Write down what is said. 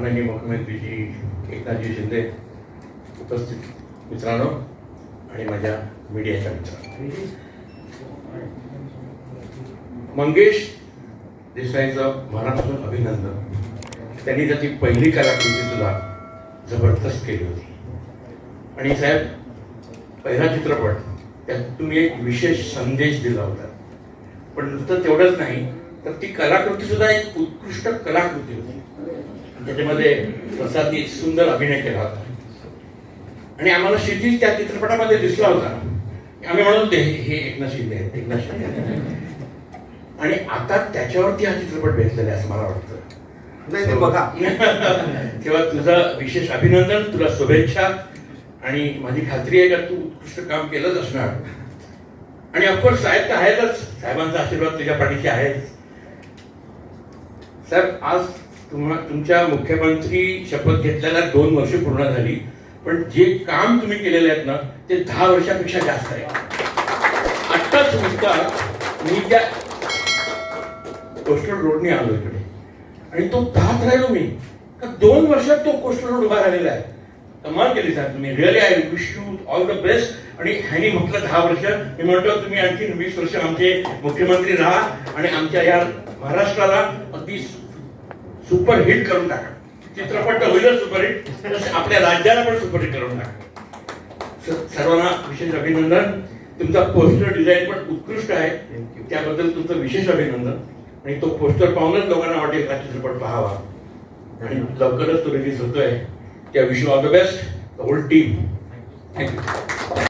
माननीय मुख्यमंत्रीजी एकनाथजी शिंदे उपस्थित मित्रांनो आणि माझ्या मीडियाच्या मित्रांनो. मंगेश देसाईचं मनापासून अभिनंदन. त्यांनी त्याची पहिली कलाकृती सुद्धा जबरदस्त केली होती. आणि साहेब पहिला चित्रपट त्यात तुम्ही एक विशेष संदेश दिला होता. पण नुसतं तेवढंच नाही तर ती कलाकृती सुद्धा एक उत्कृष्ट कलाकृती होती. त्याच्यामध्ये प्रसादनी सुंदर अभिनय केला होता. आणि आम्हाला क्षितिज त्या चित्रपटामध्ये दिसला होता. आम्ही म्हणत होते हे एकनाथ शिंदे आहेत एकनाथ शिंदे. आणि आता त्याच्यावरती हा चित्रपट भेटलेला आहे असं मला वाटतं. नाही ते बघा. तेव्हा तुझं विशेष अभिनंदन तुला शुभेच्छा. आणि माझी खात्री आहे का तू उत्कृष्ट काम केलंच असणार. आणि ऑफकोर्स साहेब तर आहेतच. साहेबांचा आशीर्वाद तुझ्या पाठीशी आहेच. साहेब आज तुम्हा तुमच्या मुख्यमंत्री शपथ घेतल्याला दोन वर्ष पूर्ण झाली पण जे काम तुम्ही केलेले आहेत ना ते दहा वर्षापेक्षा जास्त आहे. आत्ताच तुमचा मी त्या कोस्टल रोडने आलो इकडे. आणि तो पाहत राहिलो मी का दोन वर्षात तो कोस्टल रोड उभा राहिलेला आहे. कमाल केली साहेब तुम्ही. Really I wish you all the best आणि ह्यानी म्हटलं दहा वर्ष. मी म्हणतो तुम्ही आणखी वीस वर्ष आमचे मुख्यमंत्री राहा आणि आमच्या या महाराष्ट्राला अगदी सुपर हिट करून टाका. चित्रपट तर होईलच सुपरहिट आपल्या राज्याला पण सुपरहिट करून टाका. सर्वांना विशेष अभिनंदन. तुमचा पोस्टर डिझाईन पण उत्कृष्ट आहे. त्याबद्दल तुमचं विशेष अभिनंदन. आणि तो पोस्टर पाहूनच लोकांना वाटेल का चित्रपट पाहावा. आणि लवकरच तो रिलीज होतोय. त्या wish all the best whole team thank you